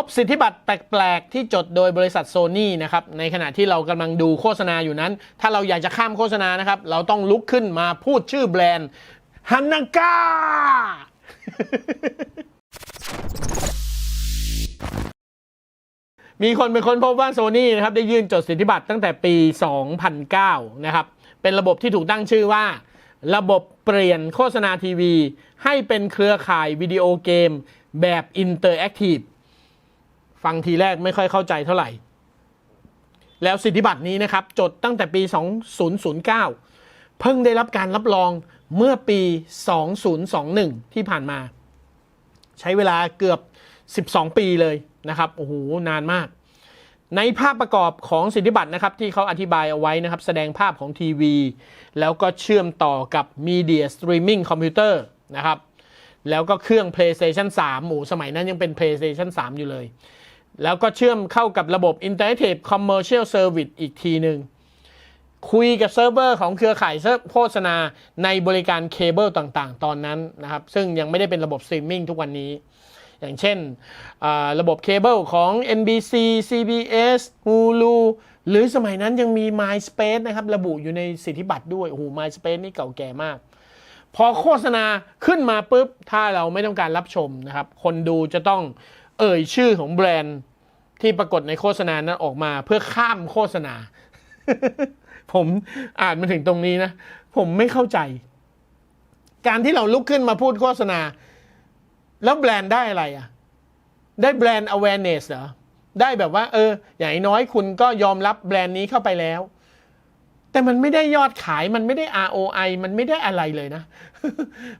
พบสิทธิบัตรแปลก ๆ ที่จดโดยบริษัทโซนี่นะครับ ในขณะที่เรากำลังดูโฆษณาอยู่นั้น ถ้าเราอยากจะข้ามโฆษณานะครับ เราต้องลุกขึ้นมาพูดชื่อแบรนด์ฮันนากามีคนเป็นคนพบว่าโซนี่นะครับได้ยื่นจดสิทธิบัตรตั้งแต่ปี 2009 นะครับ เป็นระบบที่ถูกตั้งชื่อว่า ระบบเปลี่ยนโฆษณาทีวี ให้เป็นเครือข่ายวิดีโอเกมแบบอินเตอร์แอคทีฟ ฟังทีแรกไม่ค่อยเข้าใจเท่าไหร่ แล้วสิทธิบัตรนี้นะครับ จดตั้งแต่ปี 2009 เพิ่งได้รับการรับรองเมื่อปี 2021 ที่ผ่านมา ใช้เวลาเกือบ 12 ปีเลยนะครับโอ้โหนานมาก ในภาพประกอบของสิทธิบัตรนะครับ ที่เขาอธิบายเอาไว้นะครับ แสดงภาพของทีวี แล้วก็เชื่อมต่อกับ Media Streaming Computer นะครับแล้วก็เครื่อง PlayStation 3 หมูสมัยนั้นยังเป็น PlayStation 3 อยู่เลย แล้วก็เชื่อมเข้ากับระบบ Interactive Commercial Service อีกทีหนึ่งคุยกับเซิร์ฟเวอร์ของเครือข่ายเซิร์ฟโฆษณาในบริการเคเบิลต่างๆ ตอนนั้นนะครับ ซึ่งยังไม่ได้เป็นระบบสตรีมมิ่งทุกวันนี้ อย่างเช่น ระบบเคเบิลของ NBC CBS Hulu หรือสมัยนั้นยังมี MySpace นะครับ ระบุอยู่ในสิทธิบัตรด้วย โอ้โห MySpace นี่เก่าแก่มาก พอโฆษณาขึ้นมาปุ๊บ ถ้าเราไม่ต้องการรับชมนะครับ คนดูจะต้อง เอ่ยชื่อของแบรนด์ที่ปรากฏในโฆษณานั้นออกมาเพื่อข้ามโฆษณา ผมอ่านมาถึงตรงนี้นะ ผมไม่เข้าใจ การที่เราลุกขึ้นมาพูดโฆษณา แล้วแบรนด์ได้อะไรอะ ได้แบรนด์ awareness เหรอ ได้แบบว่า เออ อย่างน้อยคุณก็ยอมรับแบรนด์นี้เข้าไปแล้ว แต่มันไม่ได้ยอดขายมันไม่ได้ ROI มันไม่ได้อะไรเลยนะ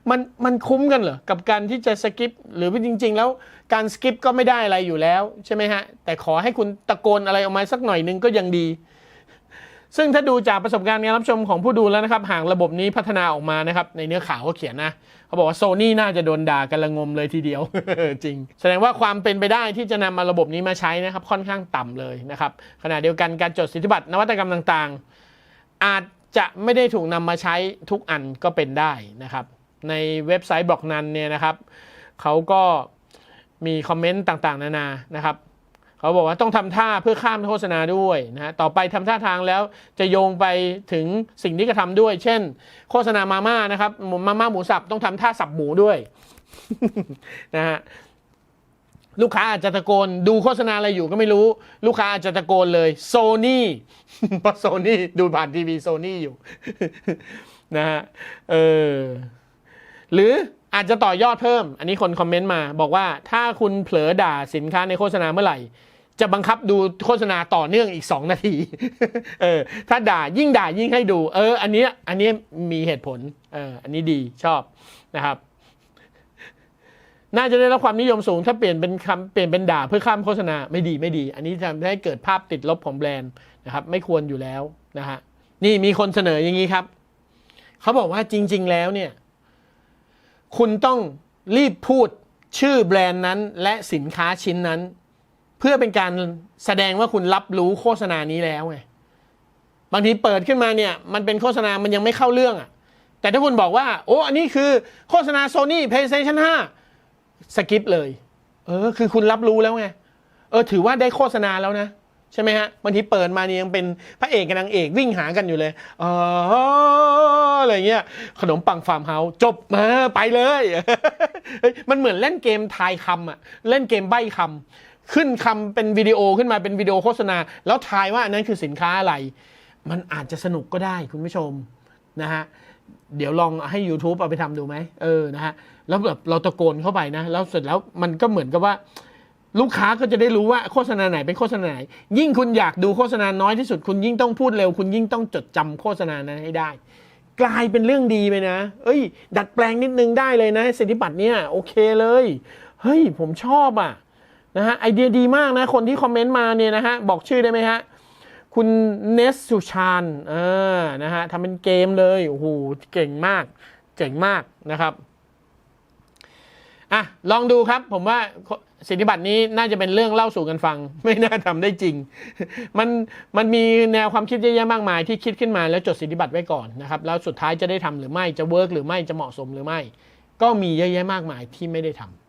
มันมันคุ้มกันเหรอ กับการที่จะสกิปหรือว่าจริง ๆ แล้วการสกิปก็ไม่ได้อะไรอยู่แล้ว ใช่ไหมฮะ แต่ขอให้คุณตะโกนอะไรออกมาสักหน่อยนึงก็ยังดี ซึ่งถ้าดูจากประสบการณ์การรับชมของผู้ดูแล้วนะครับ หากระบบนี้พัฒนาออกมานะครับ ในเนื้อข่าวเขาเขียนนะเขาบอกว่าโซนี่น่าจะโดนด่ากันละงมเลยทีเดียว จริง แสดงว่าความเป็นไปได้ที่จะนำมาระบบนี้มาใช้นะครับ ค่อนข้างต่ำเลยนะครับขณะเดียวกันการจดสิทธิบัตรนวัตกรรมต่างๆ อาจจะไม่ได้ถูกนำมาใช้ทุกอันก็เป็นได้นะครับ ในเว็บไซต์บอกนันเนี่ยนะครับเขาก็มีคอมเมนต์ต่างๆ นานานะครับเขาบอกว่าต้องทำท่าเพื่อข้ามโฆษณาด้วยนะต่อไปทำท่าทางแล้วจะโยงไปถึงสิ่งที่กระทำด้วย เช่น โฆษณามาม่านะครับหมูมาม่าหมูสับต้องทำท่าสับหมูด้วยนะฮะ ลูกค้าอาจจะตะโกน ดูโฆษณาอะไรอยู่ก็ไม่รู้ ลูกค้าอาจจะตะโกนเลยโซนี่เพราะโซนี่ดูผ่านทีวีโซนี่อยู่นะฮะเออหรืออาจจะต่อยอดเพิ่ม อันนี้คนคอมเมนต์มา บอกว่าถ้าคุณเผลอด่าสินค้าในโฆษณาเมื่อไหร่ จะบังคับดูโฆษณาต่อเนื่องอีก 2 นาที เออ ถ้าด่ายิ่งด่ายิ่งให้ดู เออ อันนี้อันนี้มีเหตุผล เออ อันนี้ดีชอบนะครับ น่าจะได้รับความนิยมสูงถ้าเปลี่ยนเป็นคำเปลี่ยนเป็นด่าเพื่อข้ามโฆษณาไม่ดีไม่ดี อันนี้ทำให้เกิดภาพติดลบของแบรนด์นะครับ ไม่ควรอยู่แล้วนะฮะนี่มีคนเสนออย่างนี้ครับ เขาบอกว่าจริง ๆ แล้วเนี่ย คุณต้องรีบพูดชื่อแบรนด์นั้นและสินค้าชิ้นนั้น เพื่อเป็นการแสดงว่าคุณรับรู้โฆษณานี้แล้วไงบางทีเปิดขึ้นมาเนี่ย มันเป็นโฆษณามันยังไม่เข้าเรื่องอะ่ะแต่ถ้าคุณบอกว่า โอ้อันนี้คือโฆษณา Sony PlayStation 5 สกิปเลย เออ คือคุณรับรู้แล้วไง เออ ถือว่าได้โฆษณาแล้วนะ ใช่ไหมฮะบางทีเปิดมานี่ยังเป็นพระเอกกับนางเอกวิ่งหากันอยู่เลย เอออะไรเงี้ย ขนมปังฟาร์มเฮาส์จบมาไปเลยเฮ้ยมันเหมือนเล่นเกมทายคำอะเล่นเกมใบ้คำขึ้นคำเป็นวิดีโอขึ้นมาเป็นวิดีโอโฆษณา แล้วทายว่าอันนั้นคือสินค้าอะไร มันอาจจะสนุกก็ได้คุณผู้ชม นะฮะเดี๋ยวลองให้ YouTube เอาไปทำดูไหมเออนะฮะแล้วแบบเราตะโกนเข้าไปนะ แล้วเสร็จแล้วมันก็เหมือนกับว่า ลูกค้าก็จะได้รู้ว่าโฆษณาไหนเป็นโฆษณาไหน ยิ่งคุณอยากดูโฆษณาน้อยที่สุด คุณยิ่งต้องพูดเร็ว คุณยิ่งต้องจดจำโฆษณานั้นให้ได้ กลายเป็นเรื่องดีไปนะ เอ้ย ดัดแปลงนิดนึงได้เลยนะสิทธิบัตรเนี่ยโอเคเลย เฮ้ยผมชอบอะนะฮะไอเดียดีมากนะ คนที่คอมเมนต์มาเนี่ยนะฮะบอกชื่อได้ไหมฮะ คุณเนสสุชานอ่านะฮะทำเป็นเกมเลยโอ้โหเก่งมาก เจ๋งมากนะครับอะลองดูครับผมว่าสิทธิบัตรนี้น่าจะเป็นเรื่องเล่าสู่กันฟัง ไม่น่าทำได้จริง มันมันมีแนวความคิดเยอะแยะมากมายที่คิดขึ้นมาแล้วจดสิทธิบัตรไว้ก่อนนะครับแล้วสุดท้ายจะได้ทำหรือไม่จะเวิร์กหรือไม่จะเหมาะสมหรือไม่ ก็มีเยอะแยะมากมายที่ไม่ได้ทำ